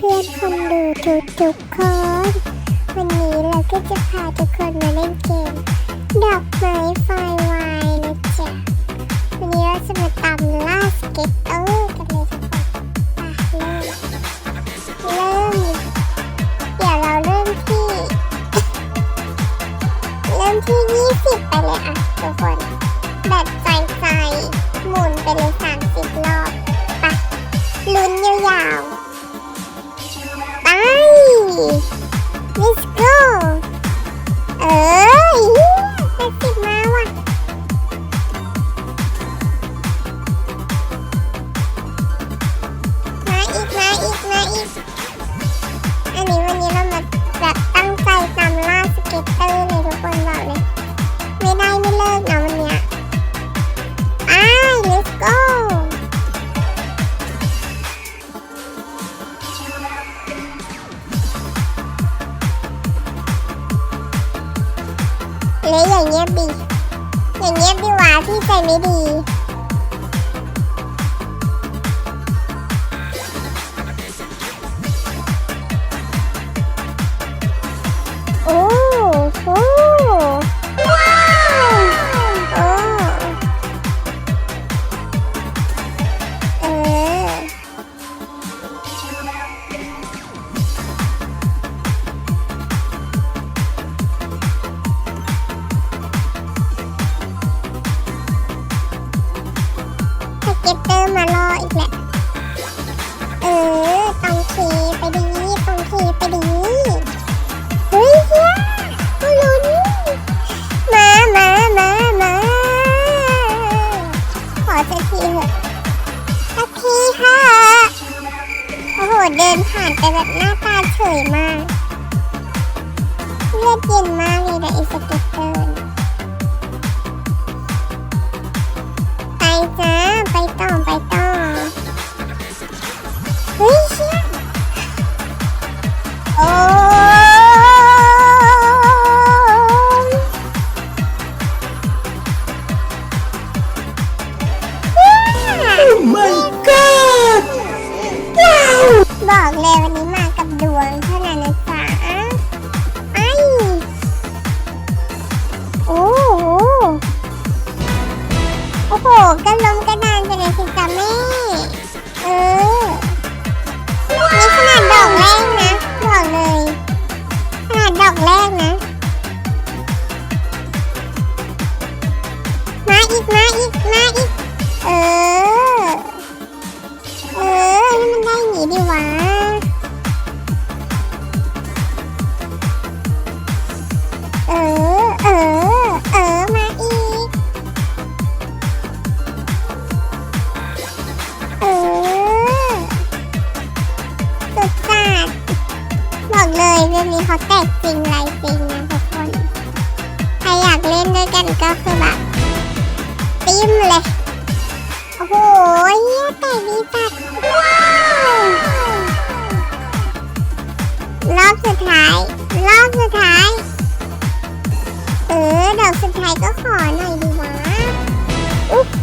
พื่อนคนดูทุกๆคน วันนี้เราก็จะพาทุกคนมาเล่นเกม ดอกไม้ไฟางเงียบดีว่าพี่ใจไม่ดี เขาแตกจริงไรจริงนะทุกคน ใครอยากเล่นด้วยกันก็คือแบบติ้มเลย โอ้โหแต่นี้จัดว้าวรอบสุดท้าย รอบสุดท้าย เออดอกสุดท้ายก็ขอหน่อยดีวะโอ้โห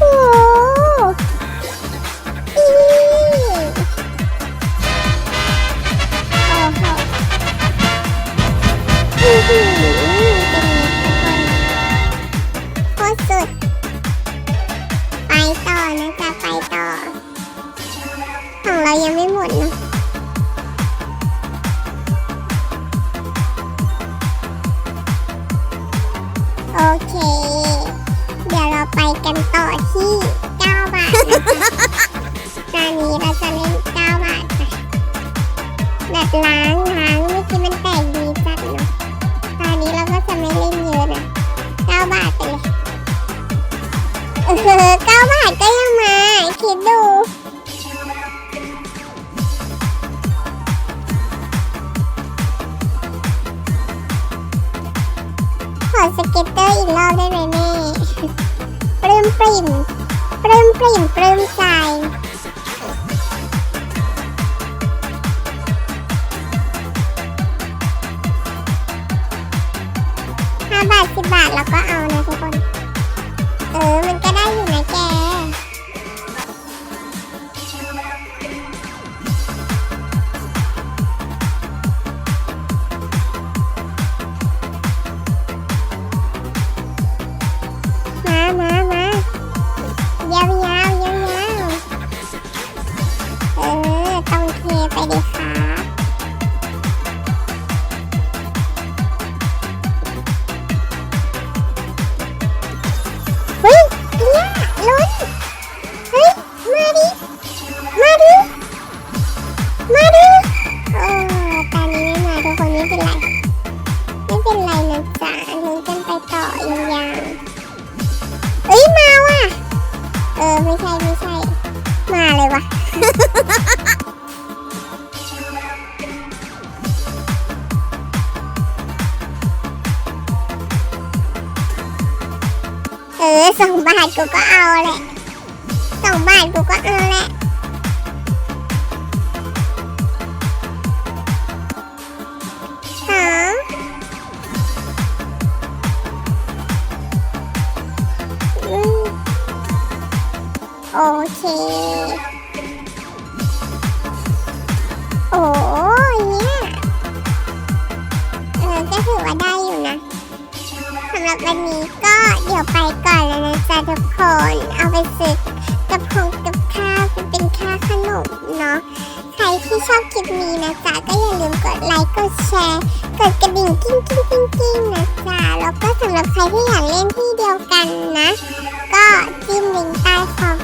น่าจะไปต่อ ของเรายังไม่หมดนะโอเค เดี๋ยวเราไปกันต่อที่ 9 บาทนะตอนนี้เราจะเล่น 9 บาทแบบล้าง ดสเก็ตเตอร์อีกรอบได้ไหมแม่ปลื้มปริ่มปลื้มปริ่มปลื้มใจห้าบาทสิบบาทเราก็เอานะ อสองบาทกูก็เอาแหละสองบาทกูก็เอาแหละฮะอืมโอเค โอ้ยเนี่ยเออก็ถือว่าได้อยู่นะ สำหรับวันนี้ก็เดี๋ยวไปก่อนแล้วนะจ๊ะทุกคน เอาไปซื้อกับพงกับข้าวไปเป็นค่าขนมเนาะใครที่ชอบคลิปนี้นะจ๊ะก็อย่าลืมกดไลค์กดแชร์กดกระดิ่งกิ้งกิ้งกิ้งกิ้งนะจ๊ะแล้วก็สำหรับใครที่อยากเล่นที่เดียวกันนะ ก็จิ้มลิงก์ใต้คอม